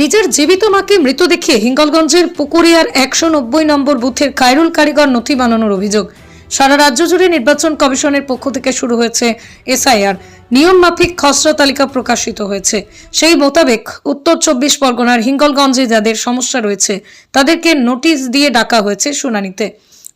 নিজের জীবিত মাকে মৃত দেখিয়ে হিঙ্গলগঞ্জের পুকুরিয়ার একশো নব্বই নম্বর বুথের কায়রুল কারিগর নথি বানানোর অভিযোগ। সারা রাজ্য জুড়ে নির্বাচন কমিশনের পক্ষ থেকে শুরু হয়েছে এসআইআর। নিয়ম মাফিক খসড়া তালিকা প্রকাশিত হয়েছে। সেই মোতাবেক উত্তর চব্বিশ পরগনার হিঙ্গলগঞ্জে যাদের সমস্যা রয়েছে, তাদেরকে নোটিশ দিয়ে ডাকা হয়েছে শুনানিতে।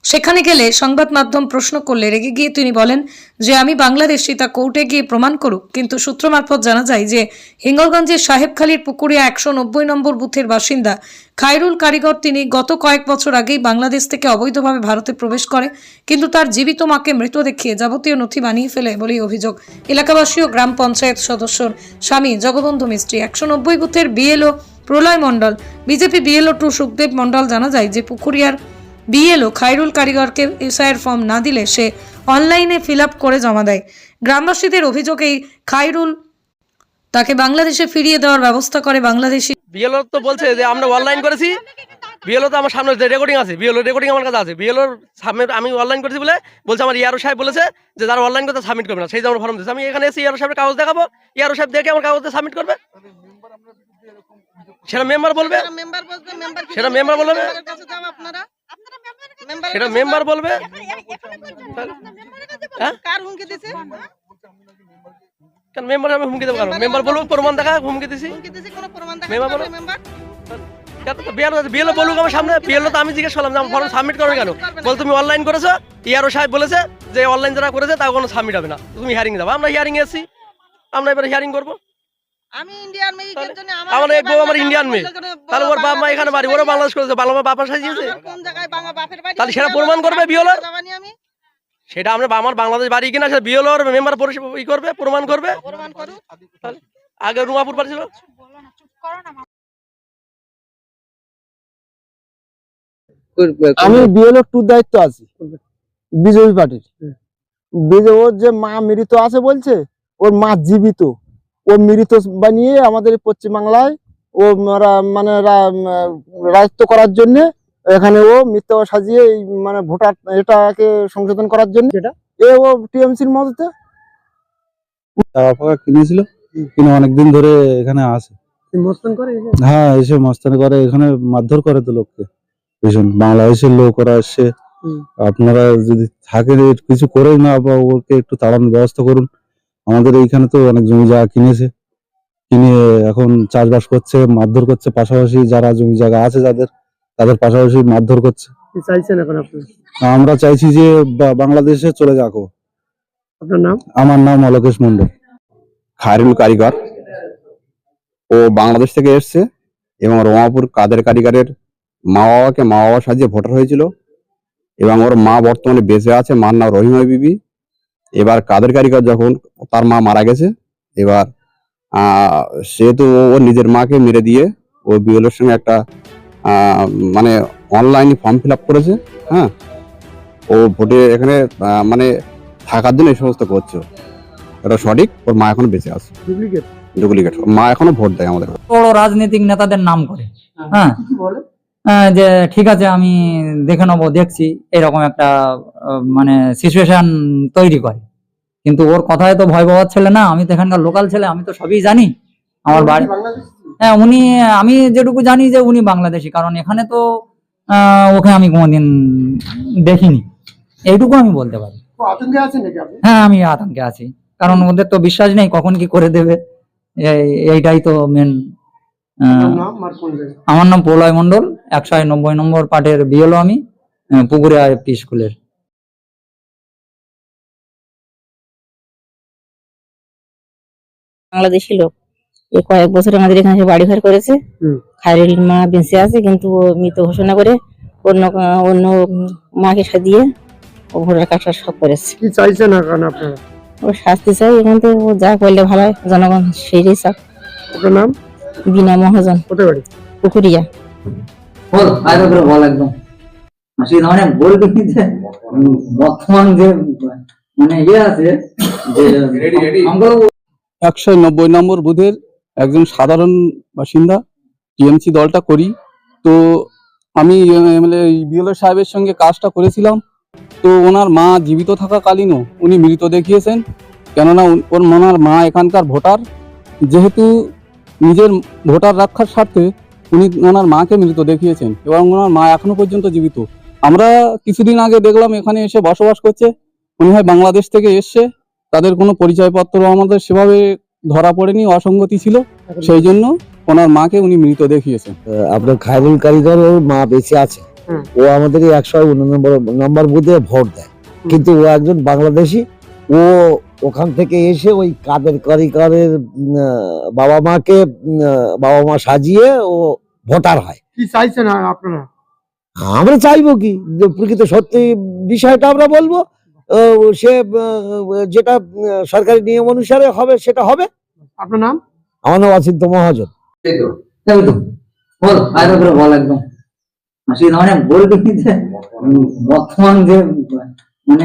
সেখানে গেলে সংবাদ মাধ্যম প্রশ্ন করলে রেগে গিয়ে তিনি বলেন যে, আমি বাংলাদেশি, তা কোর্টে গিয়ে প্রমাণ করুক। কিন্তু সূত্র মারফত জানা যায় যে, হিঙ্গলগঞ্জের সাহেবখালীর পুকুরিয়া একশো নব্বই নম্বর বুথের বাসিন্দা খায়রুল কারিগর তিনি গত কয়েক বছর আগেই বাংলাদেশ থেকে অবৈধভাবে ভারতে প্রবেশ করে, কিন্তু তার জীবিত মাকে মৃত দেখিয়ে যাবতীয় নথি বানিয়ে ফেলে বলেই অভিযোগ। এলাকাবাসী ও গ্রাম পঞ্চায়েত সদস্যর স্বামী জগবন্ধু মিস্ত্রি, একশো নব্বই বুথের BLO Pralay Mondal, BJP BLO two Sukhdev Mondal জানা যায় যে পুকুরিয়ার বিএলও খায়রুল কারিগরকে এসআইয়ের ফর্ম না দিলে সে অনলাইনে ফিল আপ করে জমা দেয়। গ্রামবাসীদের অভিযোগেই খায়রুল তাকে বাংলাদেশে ফিরিয়ে দেওয়ার ব্যবস্থা করে বাংলাদেশি বিএলও তো বলছে যে আমরা অনলাইন করেছি। বিএলও তো আমার সামনে রেকর্ডিং আছে বিএলও রেকর্ডিং আমার কাছে আছে। বিএলওর সামনে আমি অনলাইন করেছি বলে বলছে আমার ইয়ারো সাহেব বলেছে যে যারা অনলাইন করতে সাবমিট করবে না সেই যে আমার ফর্ম দিয়েছে। আমি এখানে এসে ইয়ারো সাহেবের কাগজ দেখাবো ইয়ারো সাহেব দেখে আমার কাগজে সাবমিট করবে। সেটা মেম্বার বলবে। মেম্বার বলবে মেম্বার সেটা member বলবে? সেটা মেম্বার বলবে। হ্যাঁ? কার হুমকি দিছে? কেন মেম্বার আমি হুমকি দেবো মেম্বার বলব প্রমাণ দেখা হুমকি দিছি। বলো। মেম্বার বিএলও বলুক। আমার সামনে বিএলও তো আমি জিজ্ঞেস করলাম যে আমার ফর্ম সাবমিট করবে কেন? বল তুমি অনলাইন করেছ? ইয়ারো সাহেব বলেছে যে অনলাইন যারা করেছে তা কোনো সাবমিট হবে না। তুমি হিয়ারিং যাব। আমরা হিয়ারিং এসেছি আমরা এবার হিয়ারিং করব। আমি ইন্ডিয়ান মেয়ের জন্য আমার এক বউ আমার ইন্ডিয়ান মেয়ে। তাহলে ওর বাবা মা এখানে বাড়ি ওরা বাংলাদেশ করেছে বাবা মা বাবা সাজিয়েছে কোন জায়গায় বাংলা বাপের বাড়ি তাহলে সেটা প্রমাণ করবে আমি সেটা আমরা আমার বাংলাদেশ বাড়ি কিনা সেটা মেম্বার ই করবে প্রমাণ করবে। প্রমাণ করুক। তাহলে আগে রুমাপুর বাড়ি ছিল আমি বিএলও টুর দায়িত্ব আছি। বিজেপি পার্টির। বিজে ওর যে মা মৃত আছে বলছে ওর মা জীবিত। ও মৃত বানিয়ে আমাদের পশ্চিমবাংলায় ও মানে রা- রাজত্ব করার জন্য এখানে ও মিথ্যা সাজিয়ে এই মানে ভোটার এটাকে সংশোধন করার জন্য এ ও টিএমসির মধ্যে টাকা কিনেছিল কিনে অনেকদিন ধরে এখানে আসে হ্যাঁ এসে মস্তানি করে এখানে মারধর করে তো লোককে। ভীষণ বাংলাদেশের লোক ওরা এসে আপনারা যদি থাকে কিছু করে না বা ওকে একটু তাড়ানোর ব্যবস্থা করুন। আমাদের এইখানে তো অনেক জমি জায়গা কিনেছে। কিনে এখন চাষবাস করছে মারধর করছে পাশাপাশি যারা জমি জায়গা আছে যাদের তাদের পাশাপাশি মারধর করছে। চাইছেন এখন আপনি? আমরা চাইছি যে বা- বাংলাদেশে চলে যাকো আপনার নাম? আমার নাম অলোকেশ মন্ডল খায়রুল কারিগর। ও বাংলাদেশ থেকে এসছে এবং রমাপুর কাদের কারিগরের মা বাবাকে মা বাবা সাজিয়ে ভোটার হয়েছিল। এবং ওর মা বর্তমানে বেঁচে আছে মার নাম রহিমা বিবি। এবার কাদের কারিগর যখন তার মা মারা গেছে এবার সেহেতু ও নিজের মাকে মেরে দিয়ে ও বিএলের সঙ্গে একটা মানে অনলাইনে ফর্ম ফিল আপ করেছে হ্যাঁ? ও ভোটে এখানে মানে থাকার জন্য এই সমস্ত করছে। এটা সঠিক ওর মা এখনও বেঁচে আছে। ডুপ্লিকেট ডুপ্লিকেট মা এখনও ভোট দেয় আমাদের। বড় রাজনৈতিক নেতাদের নাম করে হ্যাঁ। হ্যাঁ, যে ঠিক আছে আমি দেখে নেব দেখছি এরকম একটা মানে সিচুয়েশন তৈরি করে। কিন্তু ওর কথায় তো ভয় পাওয়ার ছেলে না আমি তো এখানকার লোকাল ছেলে আমি তো সবই জানি। আমার বাড়ি হ্যাঁ উনি আমি যেটুকু জানি যে উনি বাংলাদেশি কারণ এখানে তো আহ, ওকে আমি কোনোদিন দেখিনি। এইটুকু আমি বলতে পারি। হ্যাঁ আমি আতঙ্কে আছি। কারণ ওদের তো বিশ্বাস নেই কখন কি করে দেবে? এইটাই তো মেন আমার নাম প্রলয় মন্ডল একশো নব্বই নম্বর পার্টের বিএলও আমি পুকুরিয়া এফপি স্কুলের। বাংলাদেশি লোক। এই কয়েক বছর আমাদের এখানে বাড়ি ঘর করেছে। হুম। খায়রুল মা বেঁচে আছে কিন্তু ও মৃত ঘোষণা করে অন্য অন্য মাকে সাজিয়ে ও ভোটার কার্ডটা সব করেছে। কি চাইছেন এখন আপনারা? ও শাস্তি চাই এখান থেকে ও যা করলে ভালো হয় জনগণ সেই চাক। আপনার নাম? বিনা মহাজন। পুকুরিয়া। বল আগে করে বল একদম। অসুবিধা মানে বলবি যে বর্তমান যে মানে ইয়ে আছে একশো নব্বই নম্বর বুথের একজন সাধারণ বাসিন্দা টিএমসি দলটা করি। তো আমি এমএলএ বিএলও সাহেবের সঙ্গে কাজটা করেছিলাম। তো ওনার মা জীবিত থাকাকালীনও উনি মৃত দেখিয়েছেন। কেননা ওর ওনার মা এখানকার ভোটার। যেহেতু নিজের ভোটার রক্ষার স্বার্থে উনি ওনার মাকে মৃত দেখিয়েছেন এবং ওনার মা এখনও পর্যন্ত জীবিত। আমরা কিছুদিন আগে দেখলাম এখানে এসে বসবাস করছে। উনি হয় বাংলাদেশ থেকে এসছে। তাদের কোনো পরিচয়পত্র আমাদের সেভাবে ধরা পড়েনি অসঙ্গতি ছিল। সেই জন্য ওনার মাকে উনি মৃত দেখিয়েছেন। আপনার খায়রুল কারিগর ওর মা বেঁচে আছে। ও আমাদের একশো নম্বর নম্বর বুথে ভোট দেয়। কিন্তু ও একজন বাংলাদেশি। ও ওখান থেকে এসে ওই কাদের কারিগরের বাবা মাকে বাবা মা সাজিয়ে ও ভোটার হয়। কি চাইছেন আপনারা? আমরা চাইব কি? যে প্রকৃত সত্যি বিষয়টা আমরা বলব সে যেটা সরকারি নিয়ম অনুসারে হবে সেটা হবে। আপনার নাম? আমার নাম অচিন্ত মহাজন। বল একদম। মানে বলবি যে বর্তমান যে মানে